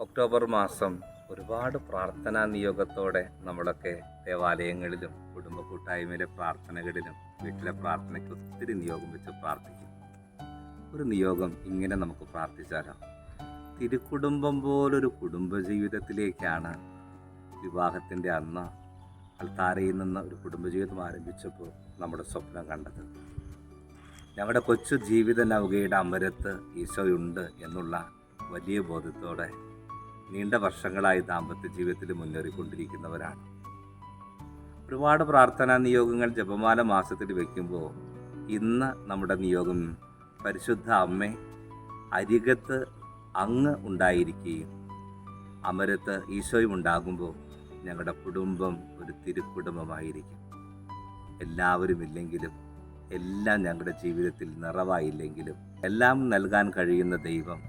October മാസം ഒരുപാട് പ്രാർത്ഥനാ നിയോഗത്തോടെ നമ്മളൊക്കെ ദേവാലയങ്ങളിലും കുടുംബ കൂട്ടായ്മയിലെ പ്രാർത്ഥനകളിലും വീട്ടിലെ പ്രാർത്ഥനയ്ക്ക് ഒത്തിരി നിയോഗം വെച്ച് പ്രാർത്ഥിക്കും. ഒരു നിയോഗം ഇങ്ങനെ നമുക്ക് പ്രാർത്ഥിച്ചാലോ? തിരുക്കുടുംബം പോലൊരു കുടുംബ ജീവിതത്തിലേക്കാണ് വിവാഹത്തിന്റെ അന്ന് അൾത്താരയിൽ നിന്ന് ഒരു കുടുംബജീവിതം ആരംഭിച്ചപ്പോൾ നമ്മുടെ സ്വപ്നം കണ്ടത്. ഞങ്ങളുടെ കൊച്ചു ജീവിത നൗകയുടെ അമരത്ത് ഈശോയുണ്ട് എന്നുള്ള വലിയ ബോധത്തോടെ നീണ്ട വർഷങ്ങളായി ദാമ്പത്യ ജീവിതത്തിൽ മുന്നേറിക്കൊണ്ടിരിക്കുന്നവരാണ്. ഒരുപാട് പ്രാർത്ഥനാ നിയോഗങ്ങൾ ജപമാല മാസത്തിൽ വയ്ക്കുമ്പോൾ ഇന്ന് നമ്മുടെ നിയോഗം പരിശുദ്ധ അമ്മ അരികത്ത് അങ്ങ് ഉണ്ടായിരിക്കുകയും അമരത്ത് ഈശോയും ഉണ്ടാകുമ്പോൾ ഞങ്ങളുടെ കുടുംബം ഒരു തിരുക്കുടുംബമായിരിക്കും. എല്ലാവരും ഇല്ലെങ്കിലും എല്ലാം ഞങ്ങളുടെ ജീവിതത്തിൽ നിറവായില്ലെങ്കിലും എല്ലാം നൽകാൻ കഴിയുന്ന ദൈവം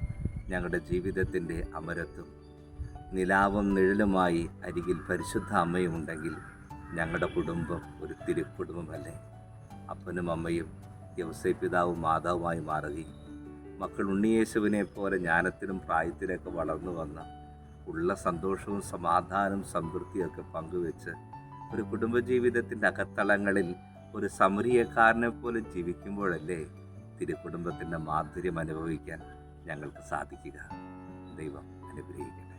ഞങ്ങളുടെ ജീവിതത്തിന്റെ അമരത്തും നിലാവും നിഴലുമായി അരികിൽ പരിശുദ്ധ അമ്മയും ഉണ്ടെങ്കിൽ ഞങ്ങളുടെ കുടുംബം ഒരു തിരുക്കുടുംബമല്ലേ? അപ്പനും അമ്മയും വ്യവസായ പിതാവും മാതാവുമായി മാറുകയും മക്കൾ ഉണ്ണിയേശുവിനെ പോലെ ജ്ഞാനത്തിലും പ്രായത്തിലൊക്കെ വളർന്നു വന്ന ഉള്ള സന്തോഷവും സമാധാനവും സംതൃപ്തിയൊക്കെ പങ്കുവെച്ച് ഒരു കുടുംബജീവിതത്തിന്റെ അകത്തളങ്ങളിൽ ഒരു സമരിയക്കാരനെ പോലെ ജീവിക്കുമ്പോഴല്ലേ തിരുക്കുടുംബത്തിന്റെ മാധുര്യം അനുഭവിക്കാൻ ഞങ്ങൾക്ക് സാധിക്കുക. ദൈവം അനുഗ്രഹിക്കും